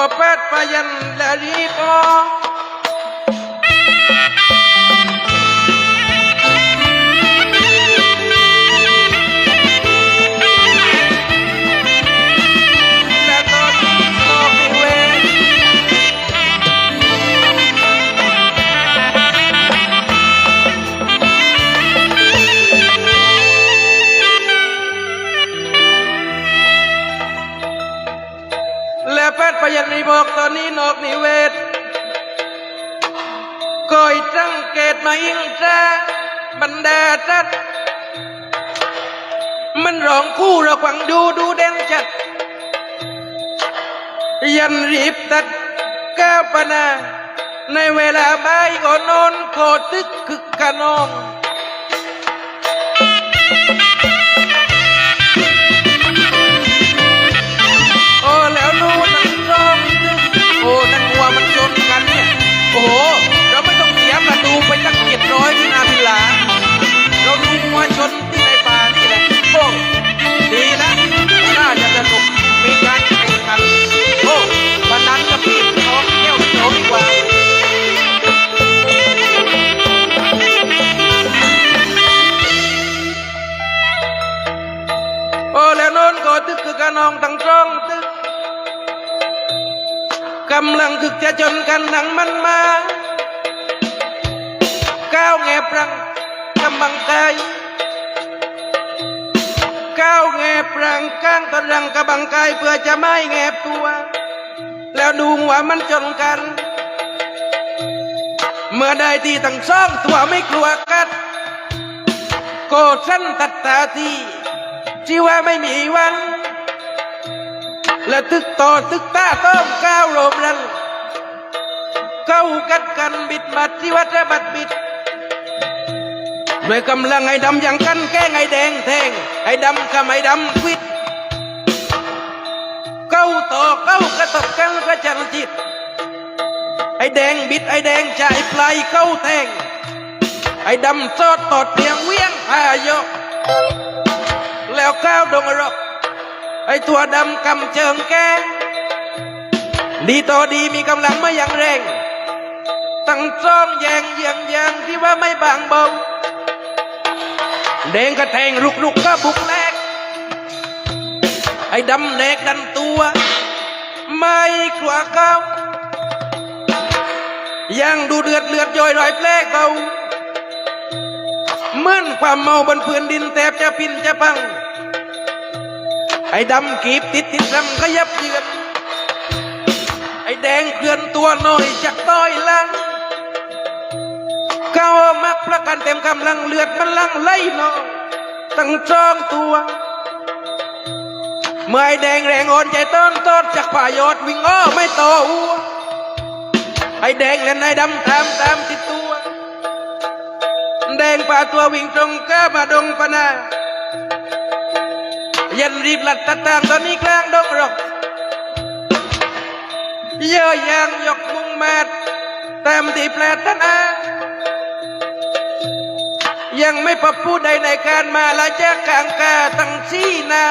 อแแพทย์พยัญชนะบอกตอนนี้นอกนิเวศก่อยสังเกตมาอิงแท้บันแดดจัดมันร้องคู่ระหวังดูดูเด่นจัด ยันรีบตัดก้าวปนาในเวลาบ่ายก็นอนโกตึกคึกขนอง มบังไกก้าวแงบรังก้างตะรังกำบังกายเพื่อจะไม่แงบตัวแล้วดูหัวมันจนกันเมื่อได้ที่ตั้งซ่องตัวไม่กลัวกัด โกรธสั้นตัดตาทีที่ว่าไม่มีวัน และตึกต่อตึกตาต้มก้าวโรมรังเข้ากัดกันบิดบัดที่วัดบัดบิด ด้วยกำลังไอ้ดำอย่างกันแก้งไอ้แดงแทงไอ้ดำกับไอ้ดำควิดเก้าต่อเก้ากระตบกันกระจันจิต ไอ้แดงบิดไอ้แดงจ่ายปลายเก้าแทง ไอ้ดำซอดตอดเตียงเวียงพายกแล้วก้าวดงรกไอ้ตัวดำกำเจิงแกงดีต่อดีมีกำลังไม่ยังแรง ตั้งจ้องแยงเยียงแยงที่ว่าไม่บางเบา แดงกระแทงลุกลุกก็บุกแลกไอ้ดำแหนกดันตัว ไม่กลัวเขายังดูเดือดเลือดย่อยรอยแปลกเขาเหมื่อนความเมาบนพื้นดินแทบจะพินจะพัง ไอ้ดำกีบติดติดรำขยับเยือนไอ้แดงเคลื่อนตัวน่อยจากต้อยลัง ก้ามักประกันเต็มกำลังเลือดมันลังไหลนองตั้งจองตัวเมื่อไอแดงแรงอ่อนใจต้นต้นจากป่ายอดวิ่งอ้อไม่ต่อหัวไอแดงและนายดำตามตามติดตัว แดงป่าตัววิ่งตรงก้ามาดงปนายันรีบหลัดตะตางตอนนี้กลางดงรกเยอะยางยกมุงแมดแต้มที่แปลตันอา ยังไม่พบผู้ใดในการมาละเจ้กลางกาตั้งชี้นา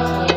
ไ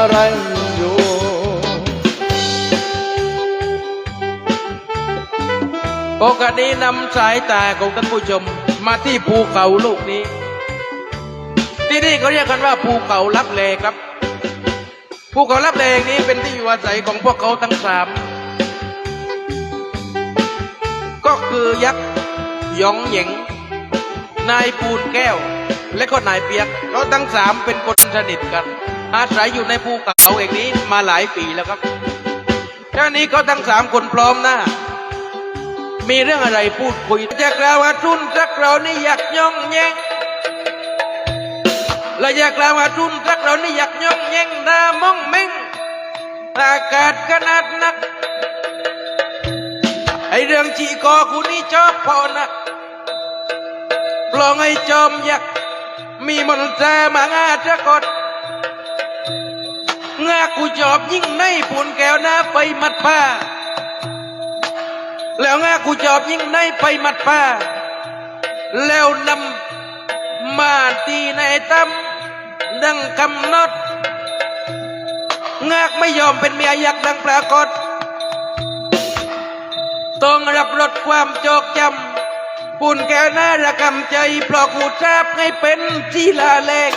อะไรอยู่โอกาสนำสายตาของท่านผู้ชมมาที่ภูเขาลูกนี้ ที่นี่เขาเรียกกันว่าภูเขาลับแลครับ ภูเขาลับแลนี้เป็นที่อยู่อาศัยของพวกเขาทั้งสามก็คือยักษ์ยองเหยงนายปูนแก้ว และก็นายเปียกเขาทั้งสามเป็นคนสนิทกัน อาศัยอยู่ในภูเขาแห่งนี้มาหลายปีแล้วครับแค่นี้เขาทั้งสามคนพร้อมหน้า มีเรื่องอะไรพูดคุยจะกล่าวว่าทุนสักเรานี่อยากย่องแยงและอยากกล่าวว่าทุนสักเรานี่อยากย่องแยงดามองเม่งอากาศขนาดนักไอเรื่องจีกอกูนี่ชอบพอนะปลองไอจอมยักษ์มีมนต์แจมางาจะกด งากูจอบยิ่งในปูนแก้วหน้าไปมัดผ้า แล้วงากูจอบยิ่งในไปมัดผ้า แล้วนำมาตีในตั้มดังกำนดงากไม่ยอมเป็นเมียยักษ์ดังปรากฏต้องรับรสความจกจำปุ่นแก้วหน้าระกำใจเพราะกูทราบให้เป็นจีลาเล็ก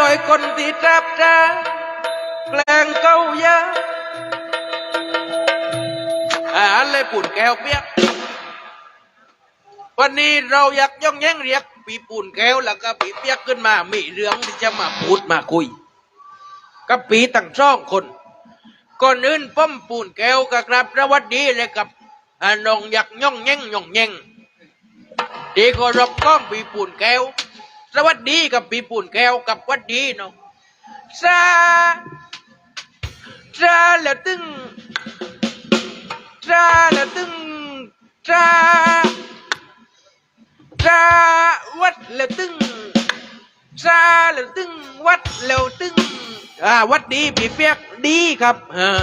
รอยคนที่ทราบจ้าแกล้งเก้ายาอาหารเลยปุ่นแก้วเปียกวันนี้เราอยากย่องแย่งเรียกปีปุ่นแก้วแล้วก็ปีเปียกขึ้นมา มีเรื่องที่จะมาพูดมาคุยกับปีตั้งช่องคนก่อนอื่นป้อมปูนแก้วกับครับสวัสดีเลยกับอานองอยากย่องแย่งย่องแย่งดีก็รบก้องปีปูนแก้ว สวัสดีกับปีปูนแก้วกับวัดดีเนาะซาซาแล้วตึงซาแล้วตึงซาซาวัดแล้วตึงซาแล้วตึงวัดแล้วตึงอ่าวัดดีปีเปียกดีครับเออ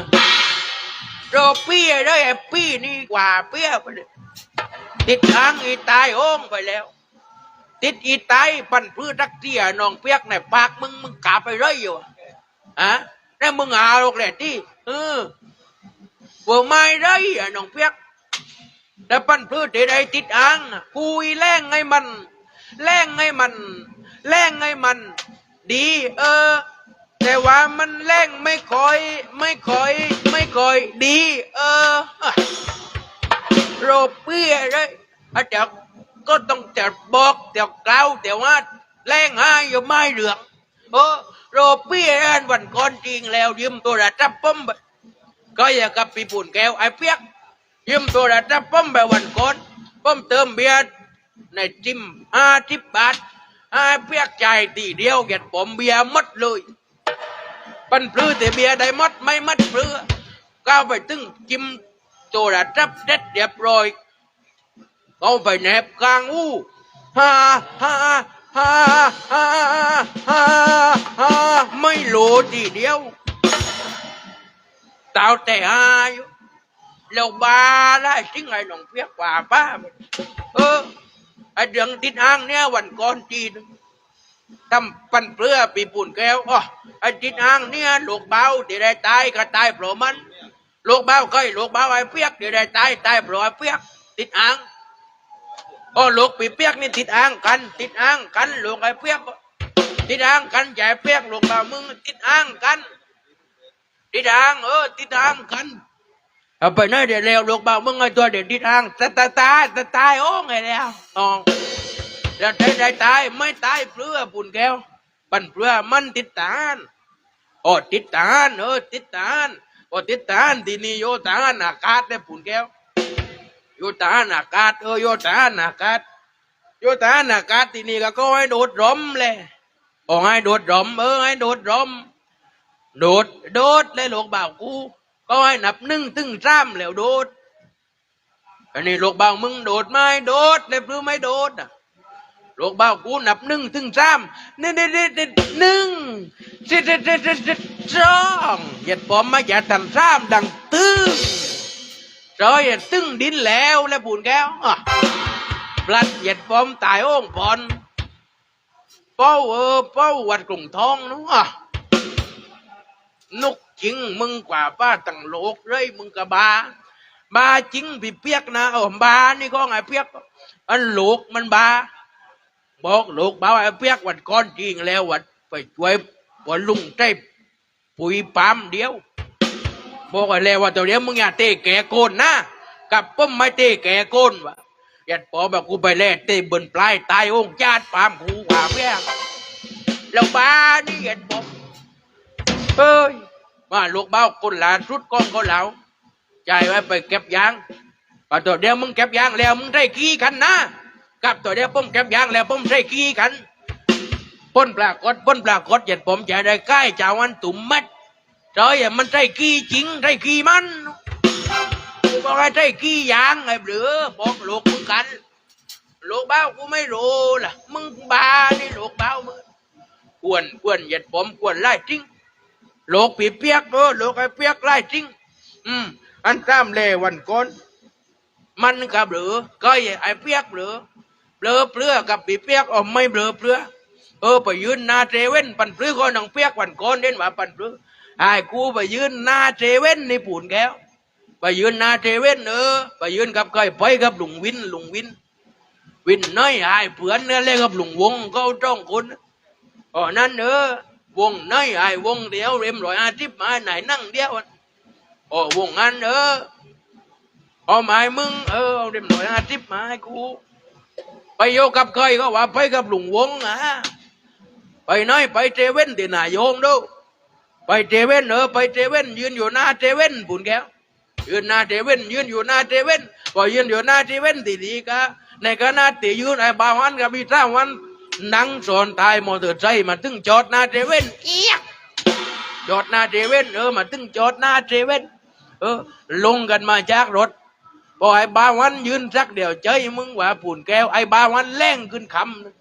โรปี้ได้ไอ้ปี้นี่กว่าเปี้ยไปเลยติดทางอีตายโอ่งไปแล้ว ติดอีตายปั่นพื้นรักเตี้ยนองเปียกในปากมึงมึงกาไปไรอยู่อะอะแล้วมึงหาลูกแหละที่เออว่าไม่ไรอะนองเปียกแต่ปั่นพื้นที่ใดติดอ่างคุยแรงให้มัน แรงให้มัน แรงให้มัน ดี เออ แต่ว่ามันแรงไม่ค่อย ไม่ค่อย ไม่ค่อย ดี เออโรเปียเลยอาจารย์ ก็ต้องจะบอกเดี๋ยวกล่าวเดี๋ยวว่าแรงหายอยู่ไม่เหลืองเออโรเปี้ยอันวันก่อนจริงแล้ว ยืมตัวระดับป้อมก็อย่ากับปีปุ่นแก้วไอ้เปียก ยืมตัวระดับป้อมไปวันก่อนป้อมเติมเบียร์ในจิมห้าสิบบาทไอ้เปียกใจ่ายทีเดียวเก็บผมเบียร์หมดเลยปันปลื้อแต่เบียร์ได้หมดไม่มัดปลื้อก้าวไปตึงจิมตัวระดับเด็ดเรียบร้อย เอาไปแนบกลางอู้ฮ่าฮ่าฮ่าฮ่าฮ่าฮ่าไม่โหลทีเดียวตาวแต่หาอยู่แล้วบาได้ทิ้งไอ้หนองเพียกว่าป้าเออไอ้เดืองติดอ่างเนี่ยวันก่อนจีนทำปันเปลือปีปุ่นแก้วอ๋อไอ้ติดอ่างเนี่ยลูกเบาที่ได้ตายก็ตายเพราะมันลูกเบ้าก้อยลูกเบ้าไอ้เปียกเดี๋ยวได้ตายตายเพราะไอ้เปียกติดอ่าง ก็ลูกปีเปียกนี่ติดอ่างกัน ติดอ่างกันลูกไอ้เปียก ติดอ่างกันใจเปียกลูกบ้ามึงติดอ่างกัน ติดอ่างเออติดอ่างกันเอาไปไหนเดี๋ยวเร็วลูกบ้ามึงไอ้ตัวเดี๋ยวติดอ่างตายตายตายตายตายโอ้ไงแล้วอ๋อแล้วได้ได้ตายไม่ตายเปลือปุ่นแก้วปั่นเปลือมันติดตานโอ้ติดตานเออติดตานโอ้ติดตานที่นี่โยตานอากาศได้ปุ่นแก้ว โยตานอากาศเออโยตานอากาศโยตานอากาศที่นี่ก็ก็ให้โดดร่มเลยโอ้ให้โดดร่มเออให้โดดร่มโดดโดดเลยหลูกบ่าวกู ก็ให้นับหนึ่งถึงสามแล้วโดดอันนี้หลูกบ่าวมึงโดดไหมโดดเลยหรือไม่โดดอะหลูกเบ้ากูนับหนึ่งถึงสามนึ่งหนึ่นึ่หนึ่งสิสิสิสิสิสองเหยียดผมมาอย่าทำสามดังตึ้ง จอยอย่าตึ้งดินแล้วแล้วปูนแก้วอะพลัดเหยียดผมตายโอ่งปอนเป้าเออเป้าวัดกลุ่งทองนู้อะนกจริงมึงกว่าป้าตั้งโลกเลยมึงกะบาบาจริงพี่เปียกนะเออบานี่ก็ไงเปียกอันโลกมันบาบอกลูกบ่าไอ้เปียกวันก่อนจริงแล้ววันไปช่วยวันลุงใจปุ๋ยปาล์มเดียว บอกไอ้แล้วว่าตัวเดียวมึงอย่าเตะแก่โกนนะกับป้มไม่เตะแก่โกนวะยัดปอแบบกูไปแล่เตะบนปลายตายองค์จาดปามกูว่าเปียกแล้วบ้านี่ยัดปอมเฮ้ยมาลูกเบ่าคนหลานสุดก้องเขาเหลาใจไว้ไปเก็บยางพอตัวเดียวมึงเก็บยางแล้วมึงได้ขี้กันนะกับตัวเดียวผมเก็บยางแล้วผมใส่ขี้กันป้นปลากดป้นปลากดเยียดผมจะได้ใกล้จาวันตุ่มมัด จอยมันใส่ขี้จริงใส่ขี้มันกูบอกให้ใส่ขี้ยางไงหรือบอกลูกมึงกันลูกเบ้ากูไม่รู้ล่ะ มึงบ้านี่ลูกเบ้ามึงกวนกวนเหยียดผมกวนไล่จริงลูกปีเปียกเออลูกไอ้เปียกไล่จริง อืมอันตามเลวันก่อนมันกับหรือก็ไอ้เปียกหรือเปลือเปลือกับปีเปียกอ๋อไม่เปลือเปลือเออไปยืนนาเจเว่นปันเปลือก็นังเปียกวันก่อนเด่นว่าปันเปลือ ไอ้กูไปยืนหนาเจเว่นในปูนแก้ว ไปยืนหนาเจเว่นเออ ไปยืนกับใครไปกับลุงวินลุงวิน วินน้อยไอ้เพื่อนเนี่ยเล่นกับลุงวงเขาจ้องคนอ๋อนั่นเออวงน้อยไอ้วงเดียวเร็มร้อยอาทิตย์มาไหนนั่งเดียวอ๋อวงนั้นเออเอาไม้มึงเออเอาเรียมหน่อยอาทิตย์มาให้กู ไปโยกับใครก็ว่าไปกับหลุงวงอะไปน้อยไปเจเว่นที่นายโยงดู ไปเจเว่นเออไปเจเว่นยืนอยู่หน้าเจเว่นปุ่นแก้วยืนหน้าเจเว่นยืนอยู่หน้าเจเว่นพอยืนอยู่หน้าเจเว่นตีดีกะในขณะที่ยืนไอ้บาวันกับพี่ท่าวันนั่งสอนตายมอเตอร์ไซค์มาถึงจอดหน้าเจเว่นเอียกจอดหน้าเจเว่นเออมาถึงจอดหน้าเจเว่นเออ ลงกันมาจากรถพอไอ้บาวันยืนสักเดียวเจยมึงว่าปุ่นแก้วไอ้บาวันแรงขึ้นคำหนึ่ง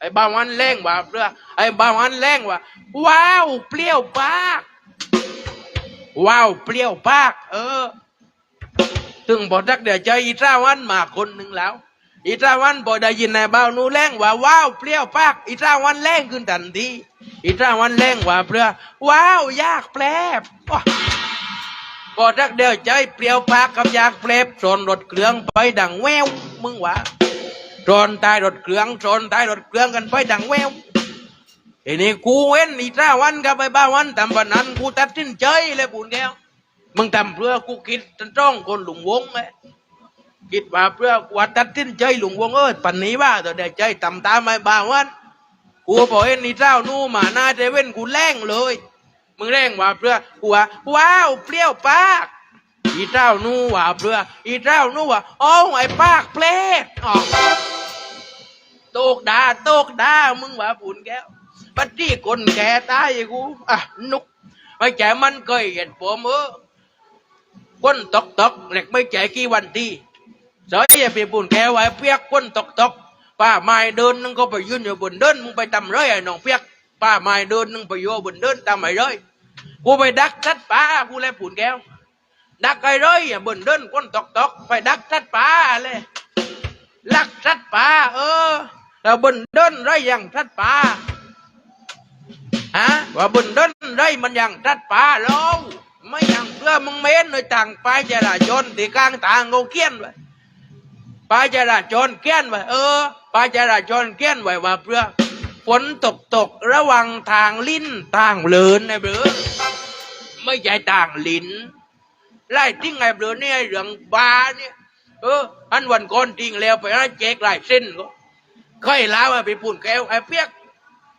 ไอ้บาวันแรงว่าเรือไอ้บาวันแรงว่าว้าวเปรี้ยวปากว้าวเปรี้ยวปาก เออ ถึงพอสักเดี๋ยวเจออีตราวันมาคนหนึ่งแล้ว อีตราวันพอได้ยินนายบ่าวนูแรงว่าว้าวเปรี้ยวปาก อีตราวันแรงขึ้นทันทีอีตราวันแรงว่าเปลือว้าวยากแปลบว้าพอทักเดี๋ยวใจเปรี้ยวปากกับยากเปรบโซนรถเครื่องไปดังแววมึงวะ โซนตายรถเครื่องโซนตายรถเครื่องกันไปดังแววทีนี้กูเว้นอีจ้าวันกับไปบ้าวันทำปนนั้นกูตัดสินใจเลยปุ่นแก้วมึงทำเพื่อกูคิดจ้องคนหลุงวงเลยคิดว่าเพื่อกูตัดสินใจหลุงวงเออปันนี้ว่าตัวเดียใจทำตามไม่บ้าวันกูบอกเอ็นอีเจ้านู่มาหน้าเจเว้นกูแรงเลย มึงแรงว่าเพื่อกูว่าว้าวเปรี้ยวปาก อีเจ้านู่ว่าเพื่ออีเจ้านู่ว่าโอ้ไอ้ปากเพลกอ๋อโตกดาโตกดามึงว่าปุ่นแก้วปัจจีคนแก่ตายไอ้กูอะนุกไม่แก่มันเคยเห็นผมเออคนตกตกเหล็กไม่แก่กี่วันทีเสยอย่าไปปุ่นแก้วไว้เปียกคนตกตกป้าไม้เดินนึงก็ไปยืนอยู่บนเดินมึงไปทำไรไอ้น้องเปียกป้าไม้เดินนึงไปอยู่บนเดินทำไมเลยกูไปดักทัดป่ากูเลยปุ่นแก้ว ดักไอ้ร้อยบนเดินก้นตกตกไปดักทัดป่าเลยลักทัดป่าเออแล้วบนเดินไรอย่างทัดป่าฮะว่าบนเดินไรมันอย่างทัดป่าเราไม่อย่างเพื่อมึงเม้นในต่างไปายจราจรที่กลางทางเขาเขียนไว้ป้ายจาจรเขียนไว้เออป้ายจราจรเขียนไว้ว่าเพื่อฝนตกตกระวังทางลิ้นทางเลินนะเบอไม่ใช่ทางลิ้น ไล่ทิ้งไงเบอเนี่ยเรื่องบาเนี่ยเอออันวันก่อนทิ้งแล้วไปให้แจกลายเส้นก็เคยลาว่าไปปุ่นแก้วไอ้เปียก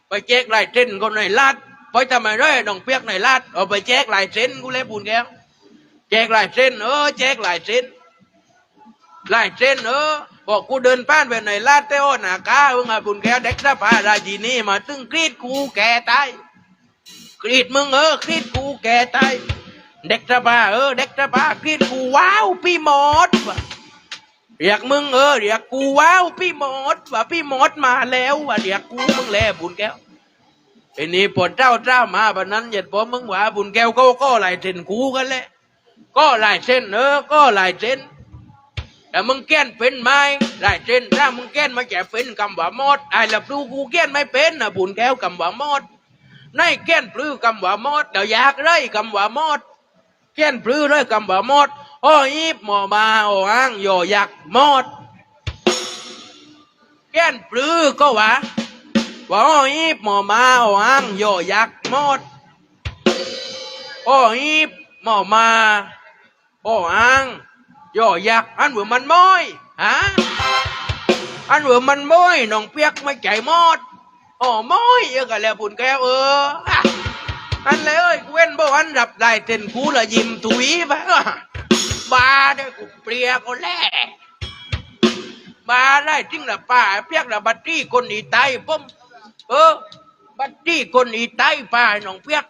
ไปแจกลายเส้นคนในลาดไปทำไมด้วยน้องเปียกในลาดเอาไปแจกลายเส้นกูเลยปุ่นแก้วแจกลายเส้นเออแจกลายเส้นลายเส้นเออบอกกูเดินผ่านไปในลาดเต้โอหนากาเพิ่งมาปุ่นแก้วเด็กสะพาราจีนี่มาตึ้งกรีดกูแก่ตายกรีดมึงเออกรีดกูแก่ตาย เด็กสะพาเออ เด็กสะพากรีดกูว้าวพี่หมดว่ะเรียกมึงเออเรียกกูว้าวพี่มดว่าพี่มดมาแล้วว่าเรียกกูมึงแลบุญแก้วไอ้นี่ปวดเจ้าเจ้ามาบันนั้นเหยียดพอมึงว่าบุญแก้วก็ก็ลายเส้นกูกันแหละก็ลายเส้นเออ ก็ลายเส้นแต่มึงแก้นเป็นไหมลายเส้นถ้ามึงแก้นมาแก่เป็นคำว่ามดไอ้ละดูกูแก้นไม่เป็นนะบุญแก้วคำว่ามดในแก้นปลื้อคำว่ามดเดี๋ยวอยากเลยคำว่ามด แก้นปลื้อเลยกำบ่หมดโอ้ยีบหมอมาโอ้อ้างโยยักหมดแก้นปลื้อก็วะว่าโอ้ยีบหมอมาโอ้อ้างโยยักหมดโอ้ยีบหมอมาโอ้อ้างโยยักอันเหมือนมันม้อยฮะอันเหมือนมันม้อยน้องเปียกไม่ใจหมดโอ้ม้อยเยอะกันแล้วปุ่นแก้วเออ อันเลยเอ้ยกูเว้นบ่วันรับได้เต้นกูละยิ้มถุยไปอะบาได้กูเปรียก็แล่บาได้จริงละป้าเปียกละบัตรี่คนอีไตผมเออ บัตรี่คนอีไตป้าหนองเปียก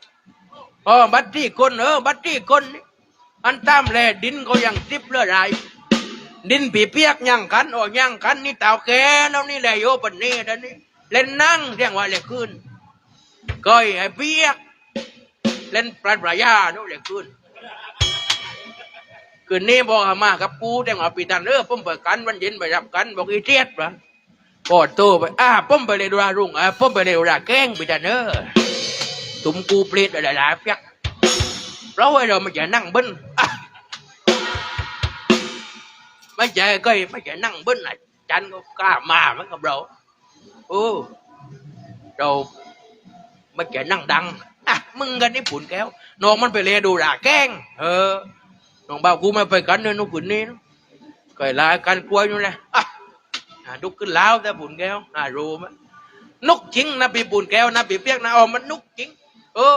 เออบัตรี่คนเออบัตรี่คนอันตามแลดินก็ยังติบเลยไรดินปีเปียกยังกันโอ้ยังกันนี่เต่าแกแล้วนี่แหละโยปันนี่แล้วนี่เล่นนั่งเรียกว่าเลยขึ้นก้อยไอ้เปียก เล่นปลาปลายาโน่นเลยคืนคืนนี้บอกมากับกูแต่ว่าปีตันเออผมไปกันวันเย็นไปรับกัน บอกอีเทียดปะกอดโตไปอ่าผมไปเลยดูรารุ่งอ่าผมไปเลยดูราแกล้งปีตันเออตุ่มกูเปลี่ยนอะไรหลายเปียกเราไอ้เราไม่จะนั่งบิ้ลอะไม่ใช่ก็ไม่ใช่นั่งบิ้ลอะจันก็กล้ามาเหมือนกับเราโอ้เราไม่แกนั่งดัง่ะมึงกันนี่ผุนแก้วน้องมันไปเลยดูด่าแกล้ง เออน้องบ่าวกูไม่ไปกันเนยนุกผุนนี้เนอะก็ลายกันกลัวอยู่เลยอะอะดุกขึ้นแล้วแต่ผุนแก้วอ่ารู้มั้ยนกจริงนะปีปุ่นแก้วนะปีเปียกนะอ๋อมันนกจริง เออ